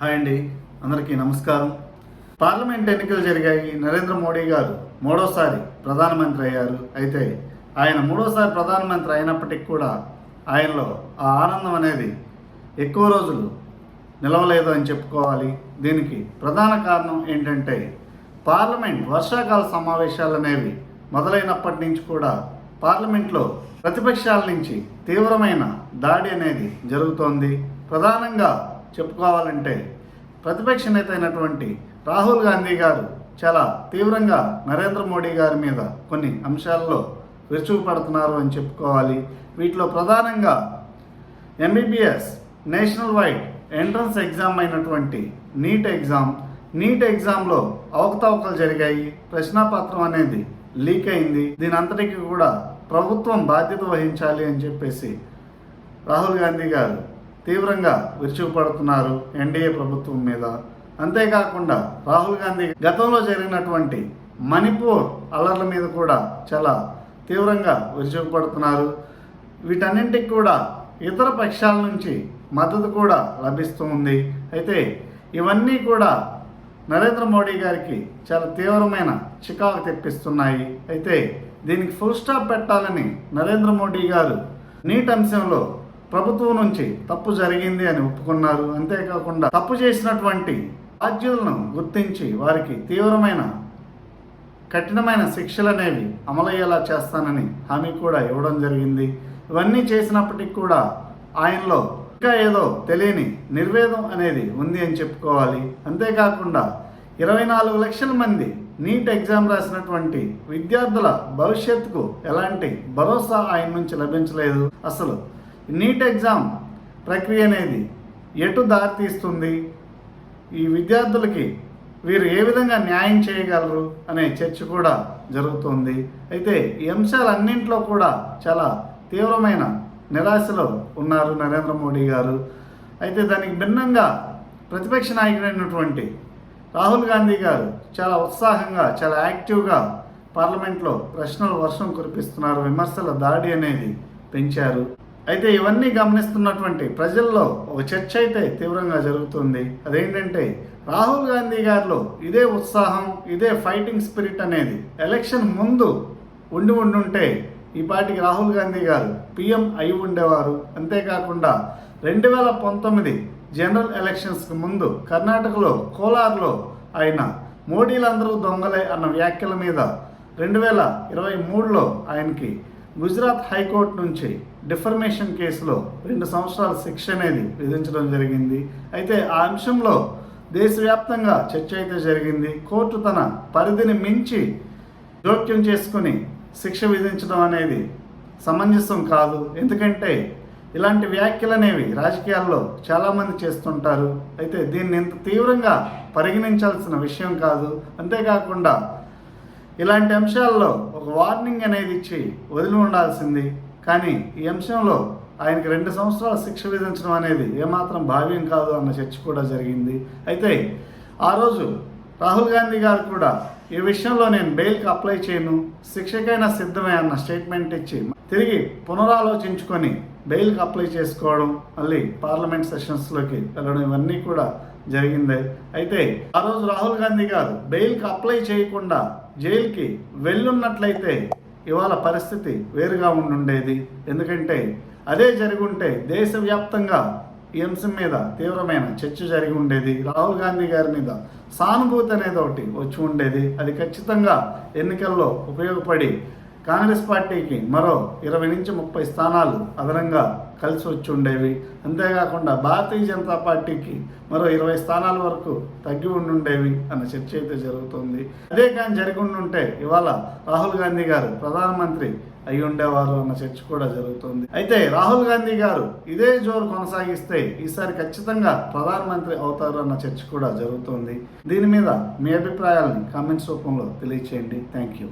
Hi అండి అందరికీ నమస్కారం. పార్లమెంట్ ఎన్నికలు జరిగాయి నరేంద్ర మోడీ గారు మూడోసారి ప్రధానమంత్రి అయ్యారు. అయితే ఆయన మూడోసారి ప్రధానమంత్రి అయినప్పటికీ కూడా ఆయనలో ఆ ఆనందం అనేది ఎక్కువ రోజులు నిలవలేదు అని చెప్పుకోవాలి. దీనికి ప్రధాన కారణం ఏంటంటే పార్లమెంట్ వర్షాకాల సమావేశాలు అనేవి మొదలైనప్పటి నుంచి కూడా పార్లమెంట్లో ప్రతిపక్షాల నుంచి తీవ్రమైన దాడి అనేది జరుగుతోంది. ప్రధానంగా చెప్పుకోవాలంటే ప్రతిపక్ష నేత అయినటువంటి రాహుల్ గాంధీ గారు చాలా తీవ్రంగా నరేంద్ర మోడీ గారి మీద కొన్ని అంశాల్లో విరుచుకుపడుతున్నారు అని చెప్పుకోవాలి. వీటిలో ప్రధానంగా MBBS national wide entrance exam అయినటువంటి నీట్ ఎగ్జామ్ నీట్ ఎగ్జామ్లో అవకతవకలు జరిగాయి. ప్రశ్నాపత్రం అనేది లీక్ అయింది. దీని అంతటికి కూడా ప్రభుత్వం బాధ్యత వహించాలి అని చెప్పేసి రాహుల్ గాంధీ గారు తీవ్రంగా విరుచుకుపడుతున్నారు ఎన్డీఏ ప్రభుత్వం మీద. అంతేకాకుండా రాహుల్ గాంధీ గతంలో జరిగినటువంటి మణిపూర్ అల్లర్ల మీద కూడా చాలా తీవ్రంగా విరుచుకుపడుతున్నారు. వీటన్నింటికి కూడా ఇతర పక్షాల నుంచి మద్దతు కూడా లభిస్తూ ఉంది. అయితే ఇవన్నీ కూడా నరేంద్ర మోడీ గారికి చాలా తీవ్రమైన చికాకు తెప్పిస్తున్నాయి. అయితే దీనికి ఫుల్ స్టాప్ పెట్టాలని నరేంద్ర మోడీ గారు నీట్ అంశంలో ప్రభుత్వం నుంచి తప్పు జరిగింది అని ఒప్పుకున్నారు. అంతేకాకుండా తప్పు చేసినటువంటి బాధ్యులను గుర్తించి వారికి తీవ్రమైన కఠినమైన శిక్షలు అనేవి అమలయ్యేలా చేస్తానని హామీ కూడా ఇవ్వడం జరిగింది. ఇవన్నీ చేసినప్పటికీ కూడా ఆయనలో ఇంకా ఏదో తెలియని నిర్వేదం అనేది ఉంది అని చెప్పుకోవాలి. అంతేకాకుండా ఇరవై నాలుగు లక్షల మంది నీట్ ఎగ్జామ్ రాసినటువంటి విద్యార్థుల భవిష్యత్తుకు ఎలాంటి భరోసా ఆయన నుంచి లభించలేదు. అసలు నీట్ ఎగ్జామ్ ప్రక్రియ అనేది ఎటు దారితీస్తుంది? ఈ విద్యార్థులకి వీరు ఏ విధంగా న్యాయం చేయగలరు అనే చర్చ కూడా జరుగుతుంది. అయితే ఈ అంశాలన్నింటిలో కూడా చాలా తీవ్రమైన నిరాశలో ఉన్నారు నరేంద్ర మోడీ గారు. అయితే దానికి భిన్నంగా ప్రతిపక్ష నాయకుడైనటువంటి రాహుల్ గాంధీ గారు చాలా ఉత్సాహంగా చాలా యాక్టివ్గా పార్లమెంట్లో ప్రశ్నలు వర్షం కురిపిస్తున్నారు. విమర్శల దాడి అనేది పెంచారు. అయితే ఇవన్నీ గమనిస్తున్నటువంటి ప్రజల్లో ఒక చర్చ అయితే తీవ్రంగా జరుగుతుంది. అదేంటంటే రాహుల్ గాంధీ గారిలో ఇదే ఉత్సాహం ఇదే ఫైటింగ్ స్పిరిట్ అనేది ఎలక్షన్ ముందు ఉండి ఉండుంటే ఈ పాటికి రాహుల్ గాంధీ గారు పిఎం అయి ఉండేవారు. అంతేకాకుండా రెండు వేల పంతొమ్మిది జనరల్ ఎలక్షన్స్కి ముందు కర్ణాటకలో కోలార్లో ఆయన మోడీలందరూ దొంగలే అన్న వ్యాఖ్యల మీద రెండు వేల ఇరవై మూడులో ఆయనకి గుజరాత్ హైకోర్టు నుంచి డిఫర్మేషన్ కేసులో రెండు సంవత్సరాల శిక్ష అనేది విధించడం జరిగింది. అయితే ఆ అంశంలో దేశవ్యాప్తంగా చర్చ అయితే జరిగింది. కోర్టు తన పరిధిని మించి జోక్యం చేసుకుని శిక్ష విధించడం అనేది సమంజసం కాదు. ఎందుకంటే ఇలాంటి వ్యాఖ్యలు అనేవి రాజకీయాల్లో చాలామంది చేస్తుంటారు. అయితే దీన్ని ఇంత తీవ్రంగా పరిగణించాల్సిన విషయం కాదు. అంతేకాకుండా ఇలాంటి అంశాల్లో ఒక వార్నింగ్ అనేది ఇచ్చి వదిలి ఉండాల్సింది. కానీ ఈ అంశంలో ఆయనకి రెండు సంవత్సరాల శిక్ష విధించడం అనేది ఏమాత్రం భావ్యం కాదు అన్న చర్చ కూడా జరిగింది. అయితే ఆ రోజు రాహుల్ గాంధీ గారు కూడా ఈ విషయంలో నేను బెయిల్కి అప్లై చేయను శిక్షకైనా సిద్ధమే అన్న స్టేట్మెంట్ ఇచ్చి తిరిగి పునరాలోచించుకొని బెయిల్కి అప్లై చేసుకోవడం మళ్ళీ పార్లమెంట్ సెషన్స్లోకి వెళ్ళడం ఇవన్నీ కూడా జరిగింది. అయితే ఆ రోజు రాహుల్ గాంధీ గారు బెయిల్కి అప్లై చేయకుండా జైలుకి వెళ్ళున్నట్లయితే ఇవాళ పరిస్థితి వేరుగా ఉండుండేది. ఎందుకంటే అదే జరుగుంటే దేశవ్యాప్తంగా ఈ అంశం మీద తీవ్రమైన చర్చ జరిగి ఉండేది. రాహుల్ గాంధీ గారి మీద సానుభూతి అనేది ఒకటి వచ్చి ఉండేది. అది ఖచ్చితంగా ఎన్నికల్లో ఉపయోగపడి కాంగ్రెస్ పార్టీకి మరో ఇరవై నుంచి ముప్పై స్థానాలు అదనంగా కలిసి వచ్చి ఉండేవి. అంతేకాకుండా భారతీయ జనతా పార్టీకి మరో ఇరవై స్థానాల వరకు తగ్గి ఉండుండేవి అన్న చర్చ అయితే జరుగుతుంది. అదే కానీ జరిగి ఉంటే ఇవాళ రాహుల్ గాంధీ గారు ప్రధానమంత్రి అయి ఉండేవారు అన్న చర్చ కూడా జరుగుతుంది. అయితే రాహుల్ గాంధీ గారు ఇదే జోరు కొనసాగిస్తే ఈసారి ఖచ్చితంగా ప్రధానమంత్రి అవుతారు అన్న చర్చ కూడా జరుగుతుంది. దీని మీద మీ అభిప్రాయాలని కామెంట్స్ రూపంలో తెలియచేయండి. Thank you.